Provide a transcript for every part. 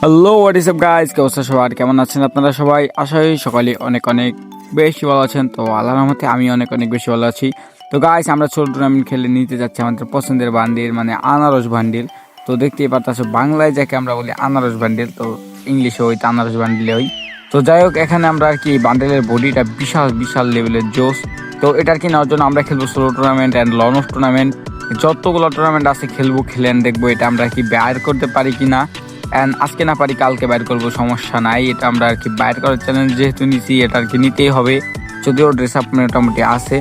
Hello what is guys কে অবস্থা সবার? কেমন আছেন আপনারা সবাই? আশা করি সকালে অনেক অনেক বেশি ভালো আছেন। তো আল্লাহর রহমতে আমি অনেক অনেক বেশি ভালো আছি। তো গাইজ আমরা ছোট টুর্নামেন্ট খেলে নিতে যাচ্ছি আমাদের পছন্দের বান্ডিল মানে আনারস বান্ডিল। তো দেখতেই পারতেছো, বাংলায় যাকে আমরা বলি আনারস বান্ডিল, তো ইংলিশে ওই আনারস বান্ডিলে ওই। তো যাই হোক, এখানে আমরা আর কি বান্ডেলের বডিটা বিশাল বিশাল লেভেলের জোস। তো এটার কি নেওয়ার জন্য আমরা খেলব solo tournament and lone wolf tournament যতগুলো টুর্নামেন্ট আছে, খেলব খেলেন দেখব এটা আমরা কি বাইর করতে পারি কি না অ্যান্ড আজকে না পারি, কালকে বাইর করব, সমস্যা নাই। এটা আমরা আর কি বাইর করার চ্যালেঞ্জ যেহেতু নিছি, এটা আর কি নিতেই হবে। যদিও ড্রেস আপ মোটামুটি আছে।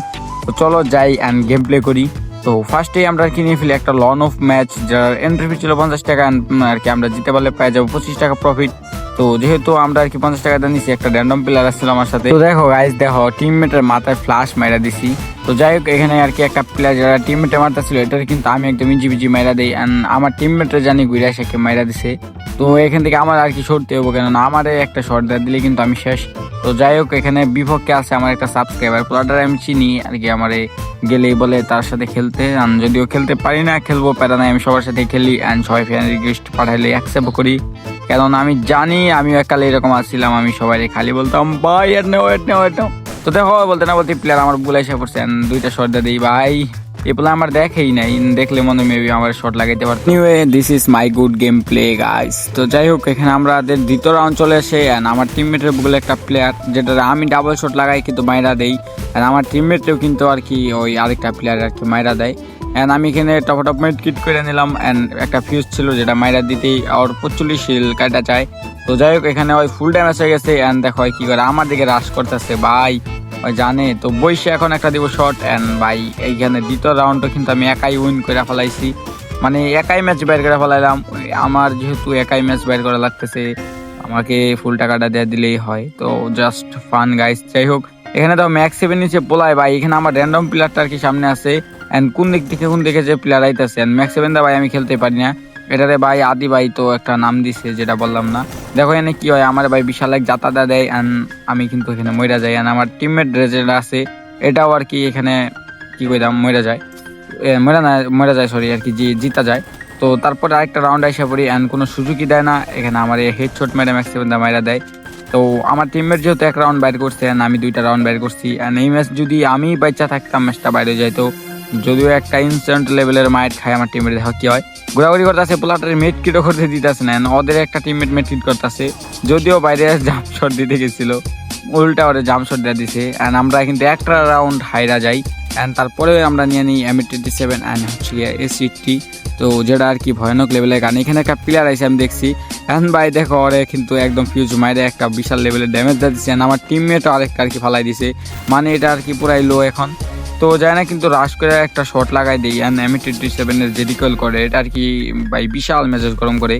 তো চলো যাই অ্যান্ড গেম প্লে করি। তো ফার্স্টেই আমরা আর কি নিয়ে ফেলি একটা লন অফ ম্যাচ যার এন্ট্রি ফি ছিল পঞ্চাশ টাকা আর কি আমরা জিতে পারলে পেয়ে যাব পঁচিশ টাকা প্রফিট তো যেহেতু আমরা আর কি পঞ্চাশ টাকাটা নিছি, একটা র্যান্ডম প্লেয়ার আসছিল আমার সাথে। তো দেখো গাইজ দেখো টিমমেটের মাথায় ফ্লাশ মাইরা দিছি। তো যাই হোক, এখানে আর কি একটা প্লেয়ার যারা টিমমেটে মারতেছিল এটার কিন্তু আমি একদম ইঞ্জি বিজি মাইরা দিই। অ্যান্ড আমার টিমমেটরা জানি ঘুরে সেকে মাইরা দিছে। তো এখান থেকে আমার আর কি সরতে হব কেননা আমারে একটা শর্ট দেওয়া দিলে কিন্তু আমি শেষ। তো যাই হোক, এখানে বিপক্ষে আছে আমার একটা সাবস্ক্রাইবার প্লাটার আমি চিনি আর কি আমার গেলেই বলে তার সাথে খেলতে। and যদিও খেলতে পারি না, খেলব প্যারা নাই, আমি সবার সাথে খেলি অ্যান্ড সবাই ফ্যান রিকোয়েস্ট পাঠাইলে অ্যাকসেপ্ট করি। কারণ আমি জানি আমি এককালে এরকম আসছিলাম আমি সবাই খালি বলতাম, ভাই, এর নেও এর নেও তো দেখো, বলতে না বলতে প্লেয়ার আমার বুলাই এসে পড়ছে দুইটা শর্ট দিই ভাই এগুলো আমার দেখেই নাই, দেখলে মনে মেবি আমার শট লাগাইতে পারতো নিউয়ে this is my good game play guys তো যাই হোক, এখানে আমাদের দ্বিতীয় রাউন্ড চলে আসে অ্যান্ড আমার টিমমেটের বলে একটা প্লেয়ার যেটা আমি ডাবল শট লাগাই কিন্তু মাইরা দেই আর আমার টিমমেটও কিন্তু আর কি ওই আরেকটা প্লেয়ার আর কি মাইরা দেয়। অ্যান্ড আমি এখানে টপ টপ মেট কিট করে নিলাম অ্যান্ড একটা ফিউজ ছিল যেটা মাইরা দিতেই আর পঁচল্লিশ শিল কাটা চায় তো যাই হোক, এখানে ওই ফুল ড্যামেজ হয়ে গেছে অ্যান্ড দেখো কি করে আমার দিকে রাশ করতেছে, ভাই। জানে। তো বইসে এখন একটা দিব শর্ট অ্যান্ড ভাই, এইখানে দ্বিতীয় রাউন্ডটা কিন্তু আমি একাই উইন করে ফেলাইছি। মানে একাই ম্যাচ বের করে ফেলাইলাম। আমার যেহেতু একাই ম্যাচ বের করা লাগতেছে, আমাকে ফুল টাকাটা দেওয়া দিলেই হয়। তো জাস্ট ফান গাইস যাই হোক, এখানে তো ম্যাক্স সেভেন নিচে পোলায় ভাই। এখানে আমার র্যান্ডম প্লেয়ারটা আর কি সামনে আছে? অ্যান্ড কোন দিক থেকে কোন দিকে যে প্লেয়ার আইতেছে? অ্যান্ড ম্যাক্স সেভেন দা ভাই, আমি খেলতে পারি না। এটারে ভাই আদি ভাই তো একটা নাম দিছে, যেটা বললাম না। দেখো এখানে কি হয়, আমার ভাই বিশাল এক যাতাদা দেয় অ্যান্ড আমি কিন্তু এখানে মইরা যাই অ্যান্ড আমার টিমমেট যেটা আছে, এটাও আর কি এখানে কী কি কইলাম মইরা যায়। মরা না মরা যায় সরি আর কি জি, জিতা যায়। তো তারপরে আরেকটা রাউন্ড এসে পড়ি অ্যান্ড কোনো সুযোগই দেয় না, এখানে আমার এই হেড শট মেরে ম্যাক্স সেভেন দা মাইরা দেয়। তো আমার টিমমেট যেহেতু এক রাউন্ড বাইর করছে অ্যান্ড আমি দুইটা রাউন্ড বাইর করছি অ্যান্ড এই ম্যাচ যদি আমি বাচ্চা থাকতাম ম্যাচটা বাইরে যাইতো। যদিও একটা ইনস্ট্যান্ট লেভেলের মাইট খায় আমার টিমের দেখা কি হয়। ঘোরাঘুরি করতেছে, পোলাটারে মেট কিটও করতে দিতেছে না। ওদের একটা টিমমেট মেট কিট করতেছে। যদিও বাইরে জাম্প শট দিতে গেছিল, উল্টা ওরে জাম্প শট দিয়ে দিছে। অ্যান্ড আমরা কিন্তু একটা রাউন্ড হাইরা যাই। অ্যান্ড তারপরে আমরা নিয়ে নিই এম টোয়েন্টি সেভেন অ্যান্ড হচ্ছে এসিটি তো যেটা আর কি ভয়ানক লেভেলের গান। এখানে একটা প্লেয়ার আছে আমি দেখছি। এখন ভাই, দেখো, ওরে কিন্তু একদম ফিউজ মাইরে একটা বিশাল লেভেলের ড্যামেজ দিয়ে দিচ্ছে আমার টিমমেটও আরেকটা আর কি ফালাই দিছে। মানে এটা আর কি পুরাই লো এখন। তো যায় না, কিন্তু রাশ করে একটা শট লাগাই দিই অ্যান্ড এম টোয়েন্টি সেভেনের যে রিকল করে, এটা আর কি ভাই বিশাল মেজাজ গরম করে।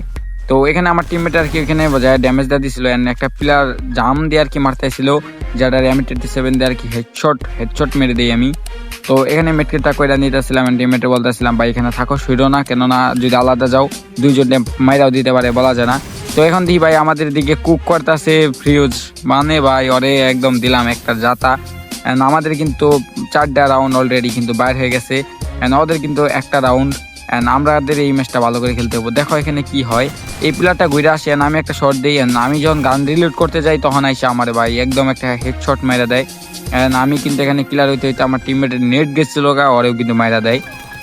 তো এখানে আমার টিমমেট আর কি এখানে যায় ড্যামেজ দিয়ে দিছিল অ্যান্ড একটা প্লেয়ার জাম দিয়ে আর কি মারতেছিল যেটা এম টোয়েন্টি সেভেন দিয়ে আর কি হেডশট হেডশট মেরে দিই আমি। তো এখানে মেটকেটটা কইরা নিতেছিলাম টিমমেটে বলতেছিলাম, ভাই, এখানে থাকো, শুইরো না, কেননা যদি আলাদা যাও, দুইজন মাইরাও দিতে পারে, বলা যায় না। তো এখন দেখি ভাই, আমাদের দিকে কুক করতেছে ফ্রিউজ মানে ভাই, ওরে, একদম দিলাম একটা জাতা অ্যান্ড আমাদের কিন্তু চারটা রাউন্ড অলরেডি কিন্তু বাইর হয়ে গেছে। অ্যান্ড ওদের কিন্তু একটা রাউন্ড অ্যান্ড আমাদের এই ম্যাচটা ভালো করে খেলতে হব দেখো এখানে কি হয়। এই প্লেয়ারটা ঘুরে আসে অ্যান্ড আমি একটা শট দিই অ্যান্ড আমি যখন গান রিলোড করতে যাই, তখন আইসে আমার ভাই একদম একটা হেড শট মেরে দেয়। অ্যান্ড আমি কিন্তু এখানে ক্লিয়ার হইতে হইতে আমার টিমমেটের নেট গেছিল গা, ওরেও কিন্তু মাইরা দেয়।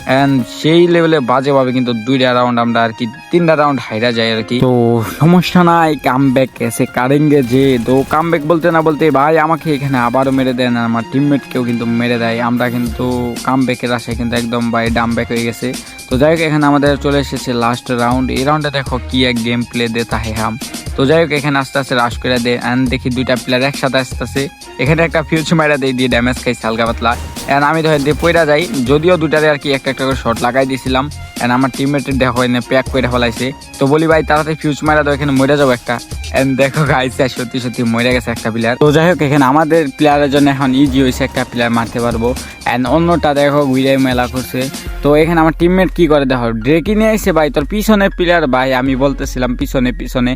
অ্যান্ড সেই লেভেলে বাজেভাবে কিন্তু দুইটা রাউন্ড আমরা আর কি তিনটা রাউন্ড হাইরা যাই আর কি। তো সমস্যা নাই কাম ব্যাক এসে কারেঙ্গে যে, তো কাম ব্যাক বলতে না বলতে ভাই আমাকে এখানে আবারও মেরে দেন আমার টিমমেটকেও কিন্তু মেরে দেয়। আমরা কিন্তু কাম ব্যাকের আশায় কিন্তু একদম ভাই ডাম ব্যাক হয়ে গেছে। তো যাই হোক, এখানে আমাদের চলে এসেছে লাস্ট রাউন্ড এই রাউন্ডে দেখো কি এক গেম প্লে দে তাহে হাম। তো যাই হোক, এখানে আস্তে আস্তে রাশ করে দে অ্যান্ড দেখি দুইটা প্লেয়ার একসাথে আস্তে আসতেছে। এখানে একটা ফিউজ মাইরা দিয়ে দিয়ে ড্যামেজ খাইছে হালকা পাতলা। অ্যান্ড আমি ধরে দিয়ে পইরা যাই, যদিও দুটারে আর কি একটা একটা করে শট লাগাই দিয়েছিলাম অ্যান্ড আমার টিমমেটের দেখো এনে প্যাক করে ফেলাইছে। তো বলি ভাই, তাড়াতাড়ি ফিউজ মাইরা দাও, এখানে মরে যাব একটা। এন্ড দেখো গাইছে সত্যি সত্যি মরে গেছে একটা প্লেয়ার তো যাই হোক, এখানে আমাদের প্লেয়ারের জন্য এখন ইজি হয়েছে একটা প্লেয়ার মারতে পারব। অ্যান্ড অন্যটা দেখো গুইরাই মেলা করছে। তো এখানে আমার টিমমেট কি করে দেখো ড্রেকি নিয়ে এসে ভাই, তোর পিছনে প্লেয়ার ভাই, আমি বলতেছিলাম পিছনে পিছনে।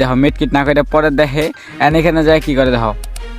দেখো মেটকিট না করে পরে দেখে। অ্যান্ড এখানে যায় কি করে দেখো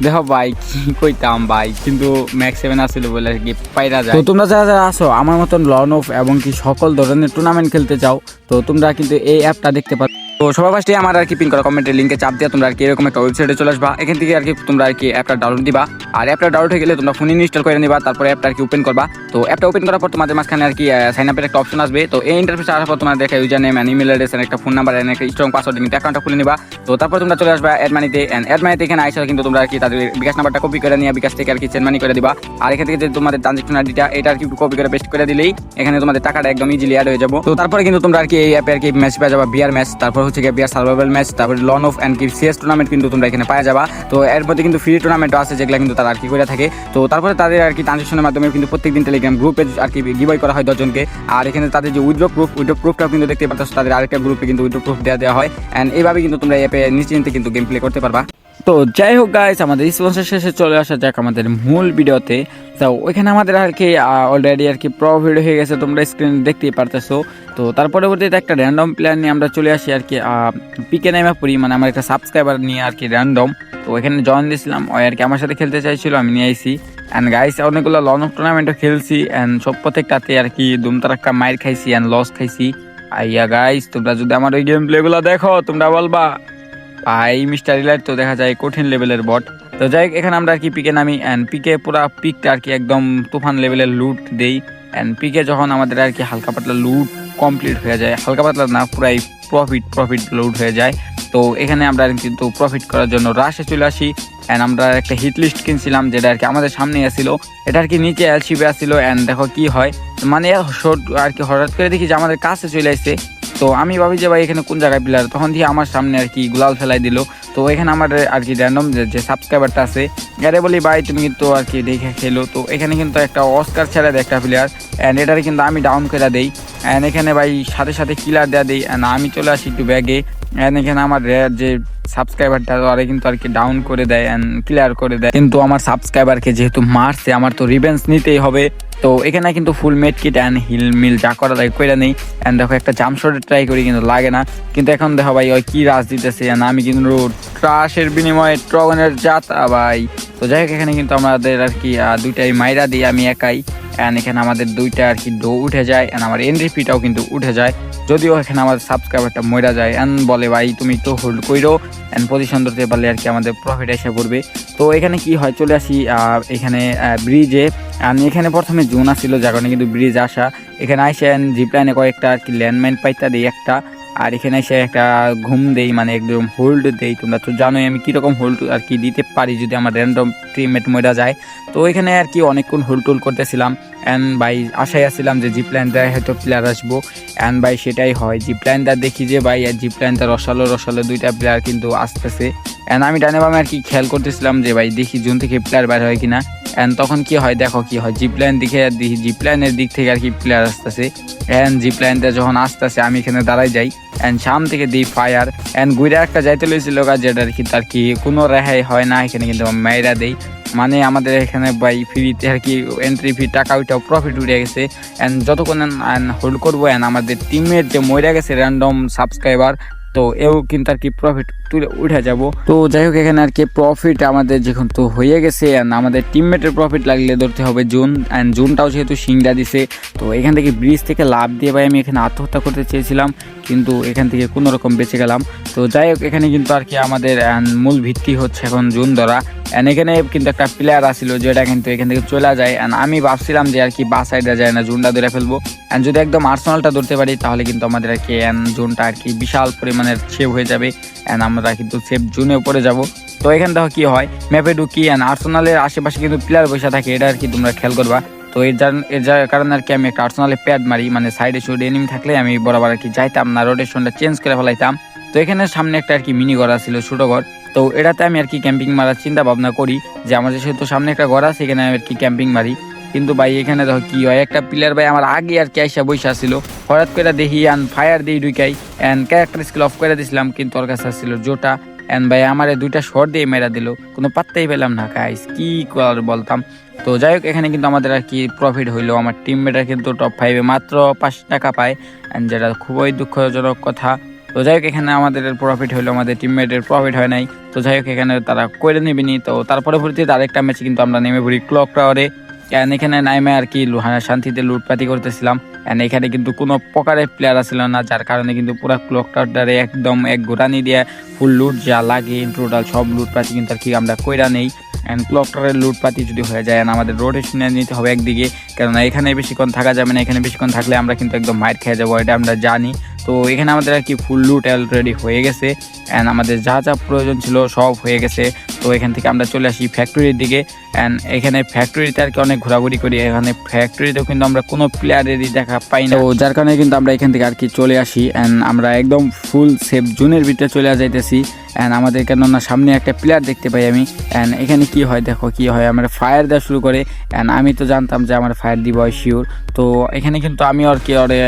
দেখো ভাই কি কইতাম ভাই কিন্তু ম্যাক্স সেভেন আসছিল বলে কি পাইরা যায়। তো তোমরা যারা যারা আসো আমার মতন লন অফ এবং কি সকল ধরনের টুর্নামেন্ট খেলতে চাও, তো তোমরা কিন্তু এই অ্যাপটা দেখতে পাচ্ছ তো সবার ফার্স্টে আমার আর কি পিন করা কমেন্টের লিঙ্কে চাপ দিয়ে তোমরা আর কি এরকম একটা ওয়েবসাইটে চলে আসবা এখান থেকে আর কি তোমরা আর কি অ্যাপটা ডাউনলোড দিবা আর অ্যাপটা ডাউনলোড হয়ে গেলে তোমরা ফোনে ইনস্টল করে নিবা তারপরে অ্যাপটা আর কি ওপেন করবা তো অ্যাপটা ওপেন করার পর তোমাদের মাঝখানে আর কি সাইন আপের একটা অপশন আসবে তো এই ইন্টারফেস আসার পর তোমার দেখা user name and email address একটা ফোন নাম্বার অ্যান্ড একটা স্ট্রং পাসওয়ার্ড কিন্তু অ্যাকাউন্টটা খুলে নিবা তো তারপর তোমরা চলে আসবা অ্যাড মানিতে অ্যান্ড অ্যাড মানিতে এখানে আইসা কিন্তু তোমরা আর কি তাদের বিকাশ নাম্বারটা কপি করে নিয়ে বিকাশ থেকে আর কি সেন্ড মানি করে দিবা আর এখান থেকে যে তোমাদের ট্রানজেকশন আইডিটা এটা আর কি কপি করে পেস্ট করে দিলেই এখানে তোমাদের টাকাটা একদম ইজিলি অ্যাড হয়ে যাব তো তারপরে কিন্তু তোমরা আর কি এই অ্যাপে আর কি ম্যাচ পেয়ে যাবা বিয়ার ম্যাচ তারপর হচ্ছে গিয়ে বিয়ার সার্ভাইভাল ম্যাচ তারপরে লন অফ অ্যান্ড কি সিএস টুর্নামেন্ট কিন্তু তোমরা এখানে পাওয়া যাবা। তো এর মধ্যে কিন্তু ফ্রি টুর্নামেন্টও আছে যেগুলো কিন্তু তারা আর কি করে থাকে। তো তারপরে তাদের আর কি ট্রানজেকশনের মাধ্যমে কিন্তু প্রত্যেকদিন টেলিগ্রাম গ্রুপে আর কি গিবয় করা হয় দশজনকে। আর এখানে তাদের যে উইড্রো প্রুফ উইড্রো প্রুফটাও কিন্তু দেখতে পাচ্ছ তাদের আরেকটা গ্রুপে কিন্তু উইড্রো প্রুফ দেওয়া দেওয়া হয়। অ্যান্ড এইভাবে কিন্তু তোমরা অ্যাপে নিশ্চিন্তে কিন্তু গেম প্লে করতে পারবা। তো যাই হোক গাইস আমাদের স্পন্সর শেষে চলে আসা যাক আমাদের মূল ভিডিওতে। তো ওইখানে আমাদের আর কি অলরেডি আর কি প্রো ভিডিও হয়ে গেছে, তোমরা স্ক্রিন দেখতেই পারতেছো। তো তার পরবর্তীতে একটা র্যান্ডম প্লেয়ার নিয়ে আমরা চলে আসি আর কি পিকে নেমে পড়ি মানে আমার একটা সাবস্ক্রাইবার নিয়ে আর কি র্যান্ডম তো ওইখানে জয়েন দিয়েছিলাম, ওই আর কি আমার সাথে খেলতে চাইছিল, আমি নিয়ে আইসি অ্যান্ড গাইস অনেকগুলো লন অফ টুর্নামেন্টও খেলছি অ্যান্ড সব প্রত্যেকটাতে আর কি দুমতারাক্কা মাইর খাইছি অ্যান্ড লস খাইছি। আইয়া গাইস তোমরা যদি আমার ওই গেম প্লেগুলো দেখো, তোমরা বলবা ভাই মিস্টার রিলাইট তো দেখা যায় কঠিন লেভেলের বট। তো যাই হোক, এখানে আমরা আর কি পিকে নামি অ্যান্ড পিকে পুরা পিকটা আর কি একদম তুফান লেভেলের লুট দেই। অ্যান্ড পিকে যখন আমাদের আর কি হালকা পাতলা লুট কমপ্লিট হয়ে যায় হালকা পাতলা না পুরাই প্রফিট প্রফিট লুট হয়ে যায়। তো এখানে আমরা কিন্তু প্রফিট করার জন্য রাশে চলে আসি। অ্যান্ড আমরা একটা হিট লিস্ট কিনছিলাম যেটা আর কি আমাদের সামনে আসছিল এটা আর কি নিচে এলসিবি আসছিল অ্যান্ড দেখো কি হয়। মানে আর কি হঠাৎ করে দেখি যে আমাদের কাছে চলে আসছে তো আমি ভাবি যে ভাই এখানে কোন জায়গায় প্লেয়ার তখন দিয়ে আমার সামনে আর কি গুলাল ফেলাই দিল। তো এখানে আমার আর কি র্যান্ডম যে সাবস্ক্রাইবারটা আছে আরে বলি, ভাই, তুমি কিন্তু আর কি দেখে খেলো। তো এখানে কিন্তু একটা অস্কার ছেড়ে দেয় একটা প্লেয়ার অ্যান্ড এটারে কিন্তু আমি ডাউন করে দেই। অ্যান্ড এখানে ভাই সাথে সাথে কিলার দেওয়া দেই অ্যান্ড আমি চলে আসি একটু ব্যাগে অ্যান্ড এখানে আমার রে- যে সাবস্ক্রাইবারটা আরে কিন্তু আর কি ডাউন করে দেয় অ্যান্ড ক্লিয়ার করে দেয়। কিন্তু আমার সাবস্ক্রাইবারকে যেহেতু মারছে, আমার তো রিভেন্স নিতেই হবে। তো এখানে কিন্তু full med kit and heal মিল যা করা লাগে কইরা নেই। অ্যান্ড দেখো একটা জাম্প শটের ট্রাই করি কিন্তু লাগে না। কিন্তু এখন দেখো ভাই, ওই কি রাজ দিতেছে। And আমি কিন্তু ট্রাশের বিনিময়ে ট্রগনের জাত ভাই। তো যাই হোক, এখানে কিন্তু আমাদের আর কি দুইটাই মাইরা দিই আমি একাই। অ্যান্ড এখানে আমাদের দুইটা আর কি ডো উঠে যায়। অ্যান্ড আমার এন্ট্রি ফিটাও কিন্তু উঠে যায়। যদিও এখানে আমাদের সাবস্ক্রাইবারটা মরা যায়। অ্যান্ড বলে, ভাই, তুমি তো হোল্ড কইরো। অ্যান্ড পজিশন ধরতে পারলে আর কি আমাদের প্রফিট এসে পড়বে। তো এখানে কি হয়, চলে আসি এখানে ব্রিজে আমি এখানে প্রথমে জোন আসছিল, যার কারণে কিন্তু ব্রিজ আসা। এখানে আইসে জিপ লাইনে কয়েকটা আর কি ল্যান্ডমাইন পাইতা দিই একটা। আর এখানে এসে একটা ঘুম দেই মানে একদম হোল্ড দেই। তোমরা তো জানোই আমি কীরকম হোল্ড আর কি দিতে পারি যদি আমার র্যান্ডম টিমমেট মরা যায়। তো এখানে আর কি অনেকক্ষণ হোল্ড টোল করতেছিলাম। অ্যান্ড ভাই, আশায় আসছিলাম যে জিপ লাইন দেয় হয়তো প্লেয়ার আসব। অ্যান্ড ভাই, সেটাই হয়। জিপ লাইনটা দেখি যে ভাই জিপ লাইনটা রসালো রসালো দুইটা প্লেয়ার কিন্তু আসতেছে। অ্যান্ড আমি ডানে বামে আর কি খেয়াল করতেছিলাম যে ভাই, দেখি জুন থেকে প্লেয়ার বের হয় কিনা। অ্যান্ড তখন কি হয়, দেখো কি হয়। জিপ লাইন দিকে আর দেখি জিপ লাইনের দিক থেকে আর কি প্লেয়ার আসতেছে। অ্যান্ড জিপ লাইনটা যখন আসতেছে, আমি এখানে দাঁড়াই যাই। অ্যান্ড সাম থেকে দিই ফায়ার অ্যান্ড গুইরা একটা যাইতে লইছিল গা, যেটা আর কি, তার কি কোনো রেহাই হয় না। এখানে কিন্তু মেয়েরা দেই। মানে আমাদের এখানে ভাই ফ্রিতে আর কি এন্ট্রি ফি টাকা ওইটাও প্রফিট উঠে গেছে। অ্যান্ড যতক্ষণ হোল্ড করব অ্যান্ড আমাদের টিমের যে মরে গেছে র্যান্ডম সাবস্ক্রাইবার তো এও কিন্তু আর কি প্রফিট তুলে উঠে যাব। তো যাই হোক, এখানে আর কি প্রফিট আমাদের যখন তো হয়ে গেছে অ্যান্ড আমাদের টিমমেটের প্রফিট লাগলে ধরতে হবে জুন অ্যান্ড জুনটাও যেহেতু সিংড়া দিছে, তো এখান থেকে ব্রিজ থেকে লাভ দিয়ে ভাই আমি এখানে আত্মহত্যা করতে চেয়েছিলাম, কিন্তু এখান থেকে কোনো রকম বেঁচে গেলাম। তো যাই হোক, এখানে কিন্তু আর কি আমাদের মূল ভিত্তি হচ্ছে এখন জুন ধরা। অ্যান্ড এখানে কিন্তু একটা প্লেয়ার আসছিল যেটা কিন্তু এখান থেকে চলে যায়। অ্যান্ড আমি ভাবছিলাম যে আর কি বা সাইডে যায় না, জুনটা ধরে ফেলব। অ্যান্ড যদি একদম আর্সেনালটা ধরতে পারি, তাহলে কিন্তু আমাদের আর কি অ্যান্ড জুনটা আর কি বিশাল পরিমাণের সেভ হয়ে যাবে। অ্যান্ড আমরা কিন্তু সেভ জুনে পড়ে যাব। তো এখান থেকে কি হয় ম্যাপে ঢুকি অ্যান্ড আর্সেনালের আশেপাশে কিন্তু প্লেয়ার বসে থাকে, এটা আর কি তোমরা খেয়াল করবা। তো এর এর কারণে আর কি আমি একটা আর্সেনালে প্যাড মারি মানে সাইডে সুইডে এনিমি থাকলে আমি বরাবর আর কি যাইতাম না রোটেশনটা চেঞ্জ করে ফেলাইতাম। তো এখানে সামনে একটা আর কি মিনি ঘর ছিল ছোটো ঘর। তো এটাতে আমি আর কি ক্যাম্পিং মারার চিন্তা ভাবনা করি যে আমাদের সেহেতু সামনে একটা ঘর আছে, এখানে আমি আর কি ক্যাম্পিং মারি। কিন্তু ভাই, এখানে দেখো কি হয়, একটা প্লেয়ার ভাই আমার আগে আর কি আইসা বসে আসছিল হঠাৎ করে দেখি অ্যান্ড ফায়ার দিই ঢুকাই অ্যান্ড ক্যারেক্টার স্কিল অফ করে দিছিলাম, কিন্তু ওর কাছে আসছিল জোটা। অ্যান্ড ভাই আমার দুইটা শর্ট দিয়ে মেরা দিল। কোনো পাত্তাই পেলাম না গাইস কি কর বলতাম। তো যাই হোক, এখানে কিন্তু আমাদের আর কি প্রফিট হইল। আমার টিমমেটার কিন্তু টপ ফাইভে মাত্র পাঁচ টাকা পায় অ্যান্ড যেটা খুবই দুঃখজনক কথা। তো যাই হোক, এখানে আমাদের প্রফিট হলো আমাদের টিমমেটের প্রফিট হয় নাই। তো যাই হোক, এখানে তারা করে নেবেনি তো তার পরবর্তীতে আরেকটা ম্যাচে কিন্তু আমরা নেমে পড়ি ক্লক টাওয়ারে অ্যান্ড এখানে নাইমে আর কি শান্তিতে লুটপাতি করতেছিলাম। অ্যান্ড এখানে কিন্তু কোনো প্রকারের প্লেয়ার ছিল না, যার কারণে কিন্তু পুরো ক্লক টাওয়ারে একদম এক গোড়ানি দিয়ে ফুল লুট যা লাগে টোটাল সব লুটপাতি কিন্তু আর কি আমরা কইরা নেই। অ্যান্ড ক্লকটারের লুটপাতি যদি হয়ে যায়, and আমাদের রোটেশনে নিতে হবে একদিকে। কেননা এখানে বেশিক্ষণ থাকা যাবে না, এখানে বেশিক্ষণ থাকলে আমরা কিন্তু একদম মাইট খেয়ে যাব, এটা আমরা জানি। তো এখানে আমাদের আর কি ফুল লুট অলরেডি হয়ে গেছে অ্যান্ড আমাদের যা যা প্রয়োজন ছিল সব হয়ে গেছে। তো এখান থেকে আমরা চলে আসি ফ্যাক্টরির দিকে। অ্যান্ড এখানে ফ্যাক্টরিতে আর কি অনেক ঘোরাঘুরি করি। এখানে ফ্যাক্টরিতেও কিন্তু আমরা কোনো প্লেয়ারেরই দেখা পাই না। তো যার কারণে কিন্তু আমরা এখান থেকে আর কি চলে আসি। অ্যান্ড আমরা একদম ফুল সেফ জোনের ভিতরে চলে যাইতেছি। অ্যান্ড আমাদের কেননা সামনে একটা প্লেয়ার দেখতে পাই আমি। অ্যান্ড এখানে কি হয় দেখো, কি হয়? আমরা ফায়ার দেওয়া শুরু করে। অ্যান্ড আমি তো জানতাম যে আমার ফায়ার দিব শিওর তো এখানে কিন্তু আমি আর কি ওরে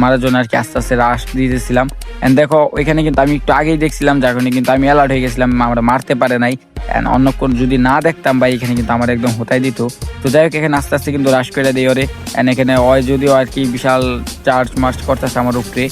মারার জন্য আর কি আস্তে আস্তে রাশ দিতেছিলাম। অ্যান্ড দেখো ওইখানে কিন্তু আমি একটু আগেই দেখছিলাম, যার কারণে কিন্তু আমি অ্যালার্ট হয়ে গেছিলাম। আমরা মারতে পারে নাই। অ্যান্ড অন্য কোন যদি না দেখতাম বা এখানে কিন্তু আমার একদম হতাই দিত। তো যাই হোক, এখানে আস্তে আস্তে কিন্তু রাশ করে দিই ওরে। অ্যান্ড এখানে ওই যদিও আর কি বিশাল চার্জ মার্চ করতেছে আমার উপরে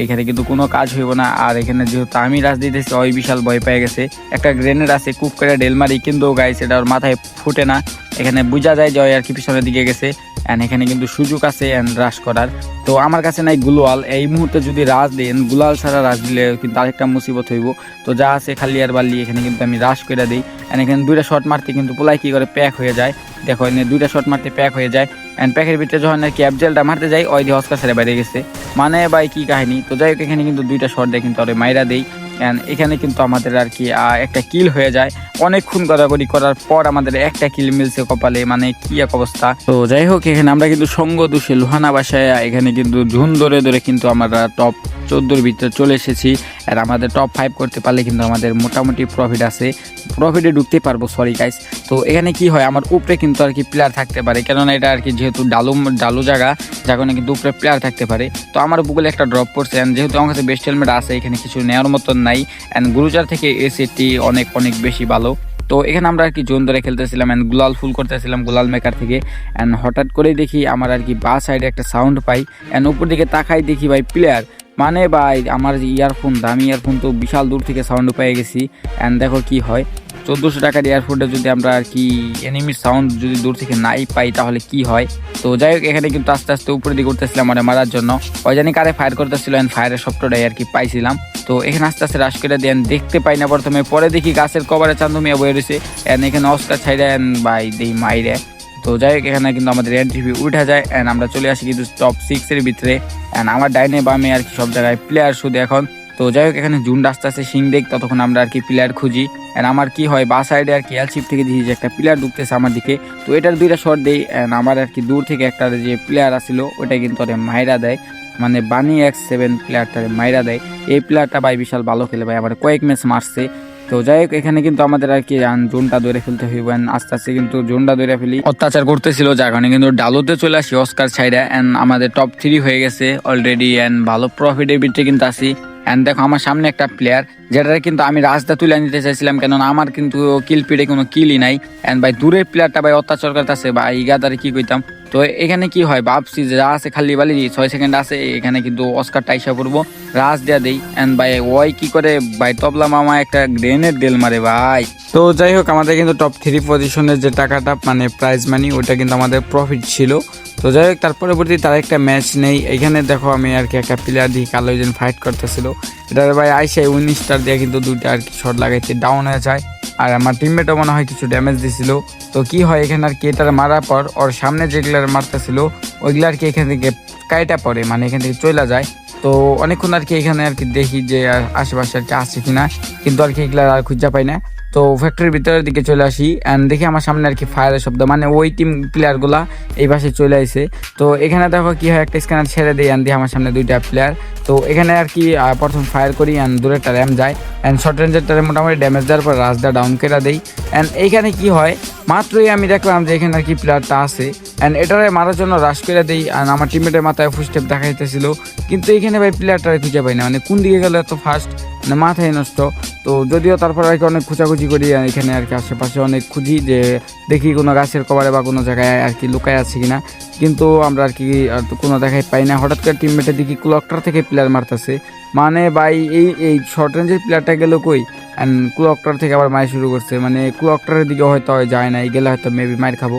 এইখানে কিন্তু কোনো কাজ হইব না। আর এখানে যেহেতু আমি রাশ দিতেছি, অয় বিশাল ভয় পেয়ে গেছে। একটা গ্রেনেড আছে, কুপ করে ডেল মারি, কিন্তু গাইছে এটা ওর মাথায় ফুটে না। এখানে বোঝা যায় যে ওই আর কি পিছনের দিকে গেছে। অ্যান্ড এখানে কিন্তু সুযোগ আছে অ্যান্ড রাশ করার। তো আমার কাছে নাই গুলোয়াল। এই মুহূর্তে যদি রাশ দেন গুলাল ছাড়া রাশ দিলে কিন্তু আরেকটা মুসিবত হইব। তো যা আছে খালি আর বালি, এখানে কিন্তু আমি রাশ করে দিই। অ্যান্ড এখানে দুইটা শট মারতে কিন্তু পোলাই কি করে প্যাক হয়ে যায়। দেখো, এখানে দুইটা শট মারতে প্যাক হয়ে যায়। অ্যান্ড প্যাকের ভিতরে যখন আর কি অ্যাবজেলটা মারতে যাই ওই দিয়ে অস্কার ছেড়ে বাইরে গেছে। মানে ভাই কি কাহিনী? তো যাই হোক, এখানে কিন্তু দুইটা শট দেয় কিন্তু ওরে মাইরা দেই। এখানে কিন্তু আমাদের আর কি একটা কিল হয়ে যায়। অনেকক্ষণ গড়াগড়ি করার পর আমাদের একটা কিল মিলছে কপালে মানে কি এক অবস্থা। তো যাই হোক, এখানে আমরা কিন্তু সঙ্গ দোষে লোহানা বাসায়, এখানে কিন্তু ঝুন ধরে ধরে কিন্তু আমরা টপ চোদ্দোর ভিতরে চলে এসেছি। আর আমাদের টপ ফাইভ করতে পারলে কিন্তু আমাদের মোটামুটি প্রফিট আছে। প্রফিটে ঢুকতে পারব সরি গাইস তো এখানে কি হয়, আমার উপরে কিন্তু আর কি প্লেয়ার থাকতে পারে। কেননা এটা আর কি যেহেতু ডালু ডালু জায়গা, যার কিন্তু উপরে প্লেয়ার থাকতে পারে। তো আমার বুগলে একটা ড্রপ করছে অ্যান্ড যেহেতু আমার কাছে বেস্ট হেলমেট আছে, এখানে কিছু নেওয়ার মতন নাই। অ্যান্ড গুরুজার থেকে এসিটি অনেক অনেক বেশি ভালো। তো এখানে আমরা আর কি জোন ধরে খেলতেছিলাম অ্যান্ড গুলাল ফুল করতেছিলাম গুলাল মেকার থেকে। অ্যান্ড হঠাৎ করেই দেখি আমার আর কি বা সাইডে একটা সাউন্ড পাই। অ্যান্ড উপর দিকে তাকাই দেখি ভাই প্লেয়ার মানে ভাই, আমার ইয়ারফোন দামি ইয়ারফোন তো বিশাল দূর থেকে সাউন্ড পেয়ে গেছি। অ্যান্ড দেখো কি হয়, চোদ্দোশো টাকার এয়ারফোনটা যদি আমরা আর কি এনিমির সাউন্ড যদি দূর থেকে নাই পাই, তাহলে কি হয়? তো যাই হোক, এখানে কিন্তু আস্তে আস্তে উপরে দিকে উঠতেছিলাম মানে মারার জন্য। ওই জানি কারে ফায়ার করতেছিল অ্যান্ড ফায়ারের সফটটাই আর কি পাইছিলাম। তো এখানে আস্তে আস্তে রাশ করে দেন, দেখতে পাই না প্রথমে। পরে দেখি গাছের কভারে চান্দু মিয়া বয়ে রয়েছে। অ্যান্ড এখানে অস্কার ছাইড়ে অ্যান্ড বাই দেই মাইরে। তো যাই হোক, এখানে কিন্তু আমাদের এনটিভি উঠে যায়। অ্যান্ড আমরা চলে আসি কিন্তু টপ সিক্সের ভিতরে। অ্যান্ড আমার ডাইনে বামে আর কি সব জায়গায় প্লেয়ার শুধু এখন। তো যাই হোক, এখানে জুন আস্তে আস্তে সিং দেখ, ততক্ষণ আমরা আর কি প্লেয়ার খুঁজি। অ্যান্ড আমার কি হয়, বা সাইডে আর কি এলশিপ থেকে দেখি যে একটা প্লেয়ার ঢুকতেছে আমার দিকে। তো এটার দুইটা শট দেই অ্যান্ড আমার আর কি দূর থেকে একটা যে প্লেয়ার আসছিল ওটা কিন্তু ওরে মাইরা দেয়। মানে বানি এক্স সেভেন প্লেয়ারটারে মাইরা দেয়। এই প্লেয়ারটা ভাই বিশাল ভালো খেলে ভাই আমার কয়েক ম্যাচ মারছে। তো যাই হোক, এখানে কিন্তু আমাদের আর কি জোনটা ধরে ফেলতে হইব। আস্তে আস্তে কিন্তু জোনটা ধরে ফেলি। অত্যাচার করতেছিল, যার কারণে কিন্তু ডালোতে চলে আসি অস্কার সাইডে অ্যান্ড আমাদের টপ থ্রি হয়ে গেছে অলরেডি অ্যান্ড ভালো প্রফিটের ভিতরে কিন্তু আসি অ্যান্ড দেখো, আমার সামনে একটা প্লেয়ার যেটা কিন্তু আমি রাস্তা তুলে নিতে চাইছিলাম, কেননা আমার কিন্তু কিল পিড়ে কোনো কিলই নাই। অ্যান্ড ভাই, দূরের প্লেয়ারটা ভাই অত্যাচার করতেছে বা ইগাদারে কি কইতাম? তো এখানে কি হয়, ভাবছি যে আছে খালি বালি ছয় সেকেন্ড আছে, এখানে কিন্তু অস্কার টাইসা পড়ব। রাস দেয়া দেই। অ্যান্ড ভাই ওই কি করে? ভাই তবলা মামা একটা গ্রেনের দেল মারে ভাই। তো যাই হোক, আমাদের কিন্তু টপ থ্রি পজিশনের যে টাকাটা মানে প্রাইজ মানি ওটা কিন্তু আমাদের প্রফিট ছিল। তো যাই হোক, তার পরবর্তী তার একটা ম্যাচ নেই। এখানে দেখো, আমি আর কি একটা প্লেয়ার দিয়ে কালো ফাইট করতেছিল। এটা ভাই আইসে উনিশ স্টার দিয়ে কিন্তু দুইটা আর কি শট লাগাইতে ডাউন হয়ে যায়। আর আমার টিমমেটও মনে হয় কিছু ড্যামেজ দিছিল। তো কি হয়, এখানে আর কেটার মারার পর ওর সামনে যেগুলার মারতেছিল, ওইগুলো আর কি এখান থেকে কাইটা পড়ে মানে এখান থেকে চলে যায়। তো অনেকক্ষণ আর কি এখানে আর কি দেখি যে আশেপাশে আর কি আছে কিনা, কিন্তু আর কি এগুলো আর খুঁজা পাই না। তো ফ্যাক্টরির ভিতরের দিকে চলে আসি অ্যান্ড দেখি আমার সামনে আর কি ফায়ারের শব্দ। মানে ওই টিম প্লেয়ারগুলা এই পাশে চলে আসে তো এখানে দেখো কি হয়, একটা স্ক্যানার ছেড়ে দিই অ্যান্ড দিয়ে আমার সামনে দুইটা প্লেয়ার তো এখানে আর কি প্রথম ফায়ার করি অ্যান্ড দূরেরটা র্যাম যায়। অ্যান্ড শর্ট রেঞ্জেরটারে মোটামুটি ড্যামেজ দেওয়ার পর রাজদা ডাউন কেটে দেই। অ্যান্ড এইখানে কি হয়, মাত্রই আমি দেখলাম যে এখানে আর কি প্লেয়ারটা আছে। অ্যান্ড এটারে মারার জন্য রাশ করে দিই অ্যান্ড আমার টিমমেটের মাথায় ফুস্টেপ দেখাইতেছিল। কিন্তু এখানে ভাই প্লেয়ারটারে খুঁজে পাই না। মানে কোন দিকে গেলে এত ফার্স্ট মানে মাথায় নষ্ট। তো যদিও তারপর আর কি অনেক খোঁজাখুঁজি করি, আর এখানে আর কি আশেপাশে অনেক খুঁজি যে দেখি কোনো গাছের কভারে বা কোনো জায়গায় আর কি লুকায় আছে কিনা। কিন্তু আমরা আর কি কোনো দেখাই পাই না। হঠাৎ করে টিমমেটের দিকে ক্লকটার থেকে প্লেয়ার মারতেছে। মানে ভাই, এই এই শর্ট রেঞ্জের প্লেয়ারটা গেল কই? অ্যান্ড ক্লকটার থেকে আবার মায়ের শুরু করছে। মানে ক্লকটারের দিকে হয়তো যায় না এই গেলে হয়তো মেবি মায়ের খাব।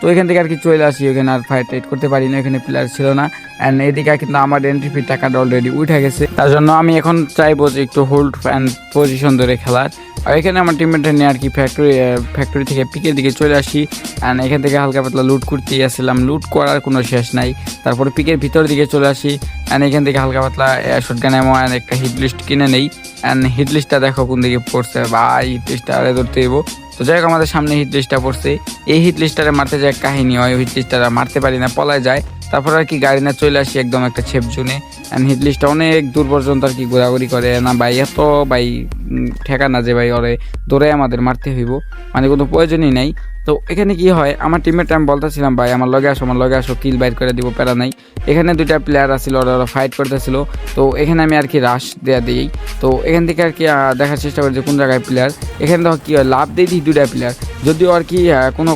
তো এখান থেকে আর কি চলে আসি, ওখানে আর ফাইট টাইট করতে পারি না, এখানে প্লেয়ার ছিল না। অ্যান্ড এদিকে কিন্তু আমার এন্ট্রি ফি টাকাটা অলরেডি উঠে গেছে। তার জন্য আমি এখন চাইব যে একটু হোল্ড অ্যান্ড পজিশন ধরে খেলার। আর এখানে আমার টিমমেটটা নিয়ে আর কি ফ্যাক্টরি ফ্যাক্টরি থেকে পিকের দিকে চলে আসি। অ্যান্ড এখান থেকে হালকা পাতলা লুট করতে আসছিলাম। লুট করার কোনো শেষ নাই। তারপরে পিকের ভিতর দিকে চলে আসি। অ্যান্ড এখান থেকে হালকা পাতলা শটগান এমন and একটা হিট লিস্ট কিনে নেই। অ্যান্ড হিট লিস্টটা দেখো কোন দিকে পড়ছে। বা হিট লিস্টটা আরে ধরতে দেবো তো যাই হোক, আমাদের সামনে হিট লিস্টটা পড়ছে। এই হিট লিস্টারে মারতে যায় কাহিনী হয় হিট লিস্টারা মারতে পারি না, পলায় যায়। তারপর আর কি গাড়ি না চলে আসি একদম একটা ছেপ জুনে। অ্যান্ড হিট লিস্টটা অনেক দূর পর্যন্ত আর কি ঘোরাঘুরি করে। না ভাই, এত ভাই ঠেকা না যে ভাই ওরে দৌড়ে আমাদের মারতে হইব। মানে কোনো প্রয়োজনই নাই। তো এখানে কি হয়, আমার টিমের আমি বলতেছিলাম, ভাই, আমার লগে আসো, আমার লগে আসো কিল বাইর করে দিব, প্যারা নাই। এখানে দুইটা প্লেয়ার আসছিল ওরা ওরা ফাইট করতেছিল। তো এখানে আমি আর কি রাশ দেয়া দিই তো এখান থেকে আর কি দেখার চেষ্টা করি যে কোন জায়গায় প্লেয়ার এখানে দেখো কি হয়, লাভ দিয়ে দিই দুইটা প্লেয়ার যদিও আর কি কোনো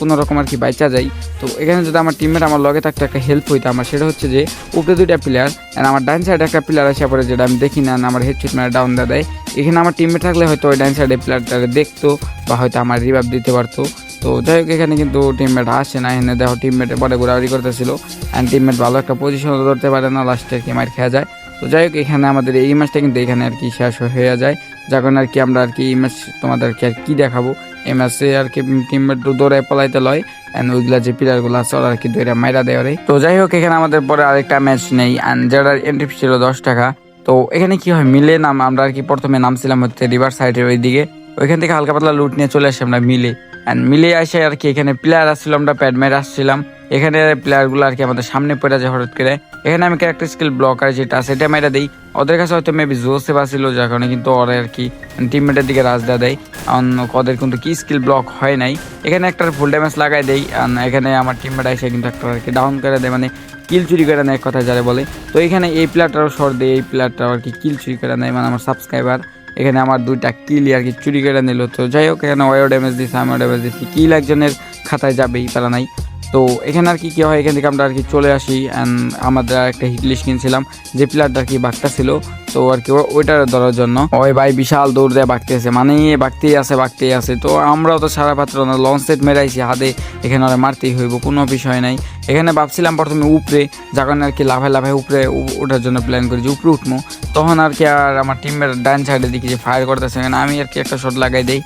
কোনো রকম আর কি বাইচা যাই তো এখানে যদি আমার টিমমেট আমার লগে থাকতে, একটা হেল্প হইতো আমার, সেটা হচ্ছে যে উপরে দুইটা প্লেয়ার আর আমার ডান সাইডে একটা প্লেয়ার আসে, পরে যেটা আমি দেখি না, আমার হেডশট মেরে ডাউন দেওয়া দেয়। এখানে আমার টিমমেট থাকলে হয়তো ওই ডান সাইডে প্লেয়ারটা দেখতো, বা হয়তো আমার রিভাইভ দিতে পারতো। তো যাই হোক, এখানে কিন্তু টিমমেট আসে না, এখানে দেখো টিমমেটে পরে ঘোরাঘুরি করতেছিল অ্যান্ড টিমমেট ভালো একটা পজিশন ধরতে পারে না লাস্টে আর কি মার খেয়া যায়। তো যাই হোক, এখানে আমাদের এই ম্যাচটা কিন্তু এখানে আর কি শেষ হয়ে যায়। যখন আর কি আমরা আর কি এই ম্যাচ তোমাদেরকে আর কি দেখাবো। এই আর কি টিমমেট দৌড়ে পলাইতে লয় এন্ড ওইগুলা যে প্লেয়ারগুলো আছে ওরা আর কি দৌড়ে মাইরা দেয় ওরে। তো যাই হোক, এখানে আমাদের পরে আরেকটা ম্যাচ নেই এন্ড যেটার এন্ট্রি ছিল দশ টাকা, তো এখানে কি হয়, মিলে নাম, আমরা আর কি প্রথমে নামছিলাম হচ্ছে রিভার সাইডের ওই দিকে ওইখান থেকে হালকা পাতলা লুট নিয়ে চলে আসি আমরা মিলে অ্যান্ড মিলে আসে আর কি এখানে প্লেয়ার আসছিল, আমরা প্যাডমের আসছিলাম। এখানে প্লেয়ারগুলো আর কি আমাদের সামনে পড়ে যায় হঠাৎ করে। এখানে আমি ক্যারেক্টার স্কিল ব্লকার যেটা সেটা মেরে দিই। ওদের কাছে হয়তো মেবি জোসে বাসিল যার কারণে কিন্তু ওরা আর কি টিমমেটের দিকে রাজ দেওয়া দেয়। অন্য ওদের কিন্তু কি স্কিল ব্লক হয় নাই। এখানে একটা ফুল ড্যামেজ লাগাই and এখানে আমার টিমমেট এসে কিন্তু একটা আর কি ডাউন করে দেয় মানে কিল চুরি করে নেয়, এক কথা যারা বলে। তো এখানে এই প্লেয়ারটারও শর্ট দেয় এই প্লেয়ারটাও আর কি কিল চুরি করে নেয় মানে আমার সাবস্ক্রাইবার এখানে আমার দুইটা কিল আর কি চুরি কেটে নিল। তো যাই হোক, এখানে ওয়ো ড্যামেজ দিচ্ছে আমিও ড্যামেজ দিচ্ছি কিল একজনের খাতায় যাবেই তারা নাই। তো এখানে আর কি, কী হয়? এখান থেকে আমরা আর কি চলে আসি। অ্যান্ড আমাদের একটা হিটলিস্ট কিনছিলাম, যে প্লেয়ারটা আর কি বাঘটা ছিল। তো আর কি ওইটা ধরার জন্য। ওই ভাই বিশাল দৌড় দেয় বাঘতে আছে মানে বাঘতেই আছে বাঘতেই আছে। তো আমরাও তো সারা পাত্র না লঞ্চ সেট মেরাইছি, হাতে এখানে আর মারতেই হইব, কোনো বিষয় নাই। এখানে ভাবছিলাম প্রথমে উপরে যখন আর কি লাফায় লাফায় উপরে ওঠার জন্য প্ল্যান করি যে উপরে উঠবো তখন আর কি আর আমার টিমের ডান সাইডে দেখি যে ফায়ার করতেছে, এখানে আমি আর কি একটা শট লাগাই দেই।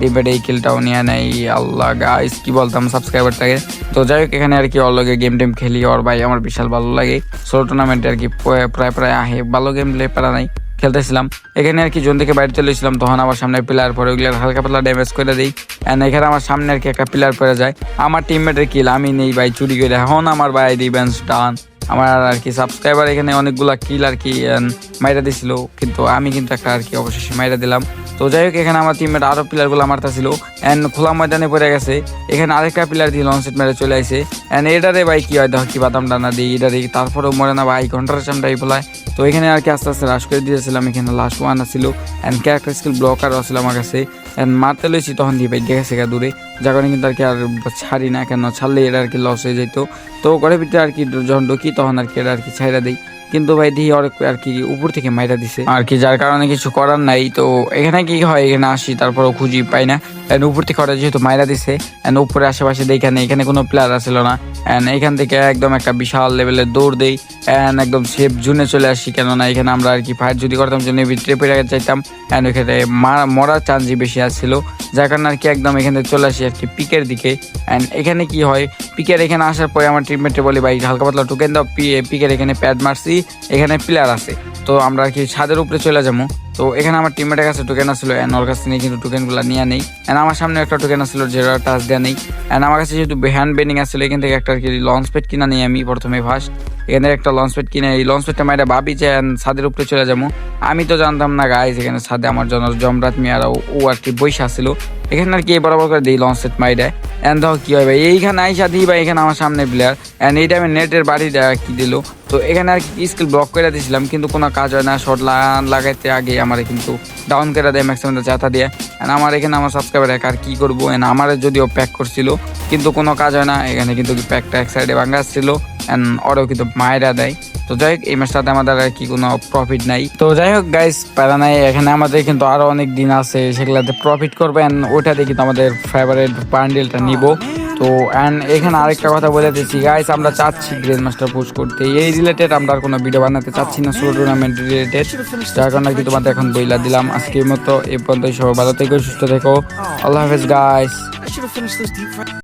টিমের এই কিলটাও নিয়ে নেই আল্লাহ গাইস কি বলতাম সাবস্ক্রাইবারটাকে তো যাই হোক এখানে আর কি ওর লগে গেম টেম খেলি। ওর ভাই আমার বিশাল ভালো লাগে। ছোট টুর্নামেন্টে আর কি প্রায় প্রায় আহে। ভালো গেম প্লে পারা নাই, খেলতেছিলাম। এখানে আর কি জোন থেকে বাইরে চলে এসেছিলাম, তখন আমার সামনে প্লেয়ার পরে ওগুলো হালকা পাতলা ড্যামেজ করে দিই। অ্যান্ড এখানে আমার সামনে আর কি একটা প্লেয়ার পড়ে যায়। আমার টিমমেটের কিল আমি নেই ভাই, চুরি করে। এখন আমার ভাই ডিফেন্স ডান আমার আর কি সাবস্ক্রাইবার এখানে অনেকগুলা কিল আর কি মাইরা দিছিল। কিন্তু আমি কিন্তু একটা আর কি অবশেষে মাইরা দিলাম। তো যাই হোক, এখানে আমার টিমের আরও প্লেয়ারগুলো মারতেছিল অ্যান্ড খোলা ময়দানে পড়ে গেছে। এখানে আরেকটা প্লেয়ার দিয়ে লং সেট মেরে চলে আসে অ্যান্ড এটারে ভাই কি হয়, দেখো কি বাদাম ডানা দিই এটারে তারপরেও মরে না ভাই ঘণ্টার চামটাই ফেলায় তো এখানে আর কি আস্তে আস্তে রাশ করে দিয়েছিলাম, এখানে লাস্ট ওয়ান আসছিল অ্যান্ড ক্যারেক্টার স্কিল ব্লকার আসছিল আমার কাছে। অ্যান্ড মারতে লইছি তখন দিয়ে ভাই, গেছে গা দূরে। যার কারণে কিন্তু আর কি আর ছাড়ি না, কেন ছাড়লে এটা আর কি লস হয়ে যেত তো ঘরের ভিতরে আর কি যখন ঢুকি তখন আর কি এটা আর কি ছাইরা দিই। কিন্তু ভাই দিয়ে অনেক আর কি উপর থেকে মাইরা দিছে। আর কি যার কারণে কিছু করার নাই, তো এখানে কি হয়? এখানে আসি, তারপরও খুঁজি পাই না। এন্ড উপর থেকে ওরা যেহেতু মাইরা দিছে এন্ড উপরে আশেপাশে দেখে নেই, এখানে কোনো প্লেয়ার আসছিল না। এন্ড এখান থেকে একদম একটা বিশাল লেভেলের দৌড় দেই এন্ড একদম সেফ জুনে চলে আসি, কেননা এখানে আমরা আর কি ফায়ার যদি করতাম, জন্য ভিতরে পেরে চাইতাম। ওখানে মারা, মরার চান্সই বেশি আসছিল যার কারণে আর কি একদম এখানে চলে আসি আর কি পিকের দিকে। এন্ড এখানে কি হয় পিকের এখানে আসার পরে আমার টিমমেটে বলি, ভাই, হালকা পাতলা টোকেন দাও পিকের এখানে প্যাড মারছি, এখানে প্লেয়ার আছে। তো আমরা কি ছাদের উপরে চলে যাব? তো এখানে আমার টিমমেটের কাছে টোকেন আসলো অ্যান্ড কাছ থেকে কিন্তু টোকেনগুলো নিয়ে নেই। অ্যান্ড আমার সামনে একটা টোকেন আসলো যেটা টাচ দেওয়া নেই। অ্যান্ড আমার কাছে যেহেতু হ্যান্ড বেনিং আসলো, এখান থেকে একটা কি লঞ্চ প্যাড কিনা নেই আমি প্রথমে ফার্স্ট এখানে একটা লঞ্চ প্যাড কিনে, এই লঞ্চ প্যাডটা মাইরা ভাবি যে ছাদের উপরে চলে যাব। আমি তো জানতাম না গাইজ এখানে ছাদে আমার জন্য জমরাত মিয়ারা ও- আর কি বৈশা ছিল। এখানে আর কি বরাবর করে দিই লঞ্চ সেট এন্ড দেখো কি হয় ভাই, এইখানে আইসা দিই ভাই, এখানে আমার সামনে প্লেয়ার এন্ড এই টাইমে নেটের বাড়িটা কি দিল? তো এখানে আর কি স্কিল ব্লক করে দিয়েছিলাম, কিন্তু কোনো কাজ হয় না। শর্ট লাগাইতে আগে আমার কিন্তু ডাউন করে দেয় ম্যাক্সিমাম চাতা দিয়ে। এন্ড আমার এখানে আমার সাবস্ক্রাইবার এক, আর কি করব? এন্ড আমার যদিও প্যাক করছিল, কিন্তু কোনো কাজ হয় না। এখানে কিন্তু প্যাকটা এক সাইডে ভাঙা ছিল এন্ড ওরাও কিন্তু মায়েরা দেয়। তো যাই হোক, এই ম্যাচটাতে আমাদের আর কি কোনো প্রফিট নাই। তো যাই হোক গাইস প্যারা নাই। এখানে আমাদের কিন্তু আরও অনেক দিন আছে, সেগুলাতে প্রফিট করবে। And ওইটা দিয়ে কিন্তু আমাদের ফেভারিট বান্ডেলটা নিব। তো অ্যান্ড এখানে আরেকটা কথা বলে দিচ্ছি গাইস আমরা চাচ্ছি গ্রেন মাস্টার পুশ করতে। এই রিলেটেড আমরা আর কোনো ভিডিও বানাতে চাচ্ছি না সোলো টুর্নামেন্ট রিলেটেড যার কারণে কি তোমাদের এখন বইলা দিলাম। আজকের মতো এ পর্যন্ত সবাই ভালো থেকো, সুস্থ থেকো। আল্লাহ হাফেজ গাইস